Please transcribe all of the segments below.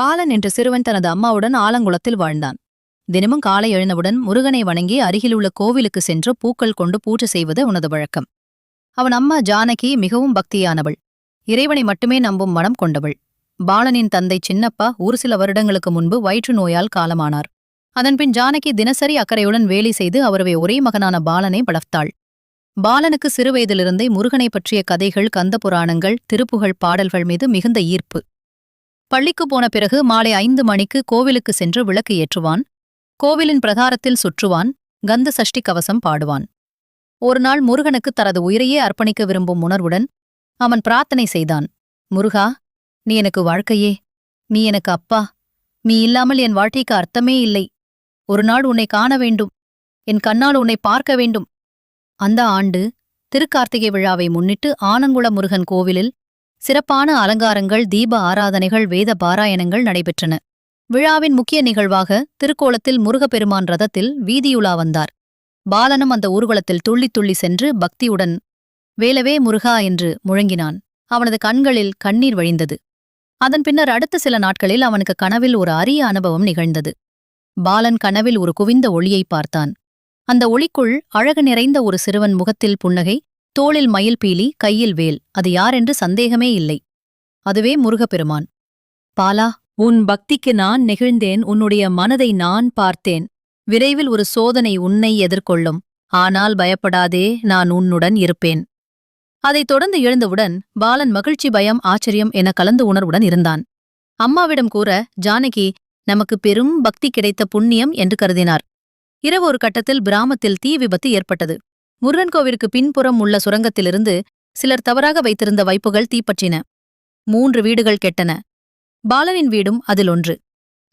பாலன் என்ற சிறுவன் தனது அம்மாவுடன் ஆலங்குளத்தில் வாழ்ந்தான். தினமும் காலை எழுந்தவுடன் முருகனை வணங்கி அருகிலுள்ள கோவிலுக்கு சென்று பூக்கள் கொண்டு பூஜை செய்வது உனது வழக்கம். அவன் அம்மா ஜானகி மிகவும் பக்தியானவள். இறைவனை மட்டுமே நம்பும் மனம் கொண்டவள். பாலனின் தந்தை சின்னப்பா ஒரு சில வருடங்களுக்கு முன்பு வயிற்று நோயால் காலமானார். அதன்பின் ஜானகி தினசரி அக்கறையுடன் வேலை செய்து அவரவை ஒரே மகனான பாலனை வளர்த்தாள். பாலனுக்கு சிறுவயதிலிருந்தே முருகனை பற்றிய கதைகள் கந்த புராணங்கள் திருப்புகழ் பாடல்கள் மீது மிகுந்த ஈர்ப்பு. பள்ளிக்கு போன பிறகு மாலை ஐந்து மணிக்கு கோவிலுக்கு சென்று விளக்கு ஏற்றுவான். கோவிலின் பிரகாரத்தில் சுற்றுவான். கந்த சஷ்டி கவசம் பாடுவான். ஒருநாள் முருகனுக்கு தனது உயிரையே அர்ப்பணிக்க விரும்பும் உணர்வுடன் அவன் பிரார்த்தனை செய்தான். முருகா நீ எனக்கு வாழ்க்கையே. நீ எனக்கு அப்பா. நீ இல்லாமல் என் வாழ்க்கைக்கு அர்த்தமே இல்லை. ஒரு நாள் உன்னை காண வேண்டும். என் கண்ணால் உன்னை பார்க்க வேண்டும். அந்த ஆண்டு திருக்கார்த்திகை விழாவை முன்னிட்டு ஆனங்குள முருகன் கோவிலில் சிறப்பான அலங்காரங்கள் தீப ஆராதனைகள் வேத பாராயணங்கள் நடைபெற்றன. விழாவின் முக்கிய நிகழ்வாக திருக்கோலத்தில் முருகப்பெருமான் ரதத்தில் வீதியுலா வந்தார். பாலனும் அந்த ஊர்வலத்தில் துள்ளித் துள்ளி சென்று பக்தியுடன் வேலவே முருகா என்று முழங்கினான். அவனது கண்களில் கண்ணீர் வழிந்தது. அதன் பின்னர் அடுத்த சில நாட்களில் அவனுக்கு கனவில் ஒரு அரிய அனுபவம் நிகழ்ந்தது. பாலன் கனவில் ஒரு குவிந்த ஒளியை பார்த்தான். அந்த ஒளிக்குள் அழகு நிறைந்த ஒரு சிறுவன் முகத்தில் புன்னகை தோளில் மயில் பீலி கையில் வேல். அது யாரென்று சந்தேகமே இல்லை. அதுவே முருகப்பெருமான். பாலா உன் பக்திக்கு நான் நெகிழ்ந்தேன். உன்னுடைய மனதை நான் பார்த்தேன். விரைவில் ஒரு சோதனை உன்னை எதிர்கொள்ளும். ஆனால் பயப்படாதே நான் உன்னுடன் இருப்பேன். அதைத் தொடர்ந்து எழுந்தவுடன் பாலன் மகிழ்ச்சி பயம் ஆச்சரியம் என கலந்து உணர்வுடன் இருந்தான். அம்மாவிடம் கூற ஜானகி நமக்கு பெரும் பக்தி கிடைத்த புண்ணியம் என்று கருதினார். இரவு ஒரு கட்டத்தில் கிராமத்தில் தீ விபத்து ஏற்பட்டது. முருகன் கோவிற்கு பின்புறம் உள்ள சுரங்கத்திலிருந்து சிலர் தவறாக வைத்திருந்த வைப்புகள் தீப்பற்றின. மூன்று வீடுகள் கெட்டன. பாலனின் வீடும் அதில் ஒன்று.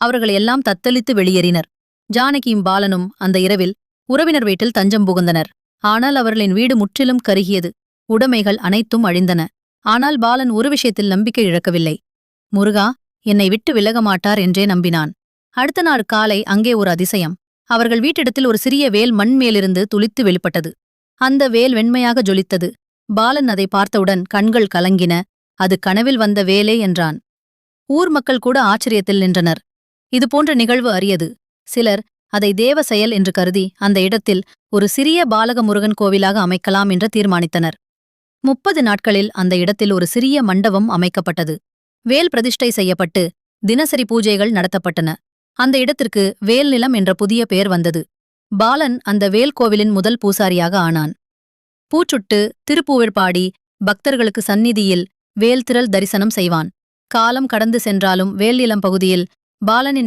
அவர்கள் எல்லாம் தத்தளித்து வெளியேறினர். ஜானகியும் பாலனும் அந்த இரவில் உறவினர் வீட்டில் தஞ்சம் புகுந்தனர். ஆனால் அவர்களின் வீடு முற்றிலும் கருகியது. உடைமைகள் அனைத்தும் அழிந்தன. ஆனால் பாலன் ஒரு விஷயத்தில் நம்பிக்கை இழக்கவில்லை. முருகா என்னை விட்டு விலக மாட்டார் என்றே நம்பினான். அடுத்த நாள் காலை அங்கே ஒரு அதிசயம். அவர்கள் வீட்டிடத்தில் ஒரு சிறிய வேல் மண் மேலிருந்து துளித்து வெளிப்பட்டது. அந்த வேல் வெண்மையாக ஜொலித்தது. பாலன் அதை பார்த்தவுடன் கண்கள் கலங்கின. அது கனவில் வந்த வேலே என்றான். ஊர் மக்கள் கூட ஆச்சரியத்தில் நின்றனர். இதுபோன்ற நிகழ்வு அரியது. சிலர் அதை தேவ செயல் என்று கருதி அந்த இடத்தில் ஒரு சிறிய பாலக முருகன் கோவிலாக அமைக்கலாம் என்று தீர்மானித்தனர். முப்பது நாட்களில் அந்த இடத்தில் ஒரு சிறிய மண்டபம் அமைக்கப்பட்டது. வேல் பிரதிஷ்டை செய்யப்பட்டு தினசரி பூஜைகள் நடத்தப்பட்டன. அந்த இடத்திற்கு வேல் நிலம் என்ற புதிய பெயர் வந்தது. பாலன் அந்த வேல் கோவிலின் முதல் பூசாரியாக ஆனான். பூச்சுட்டு திருப்பூவிற் பாடி பக்தர்களுக்கு சந்நிதியில் வேல்திரள் தரிசனம் செய்வான். காலம் கடந்து சென்றாலும் வேல் இளம் பகுதியில் பாலனின்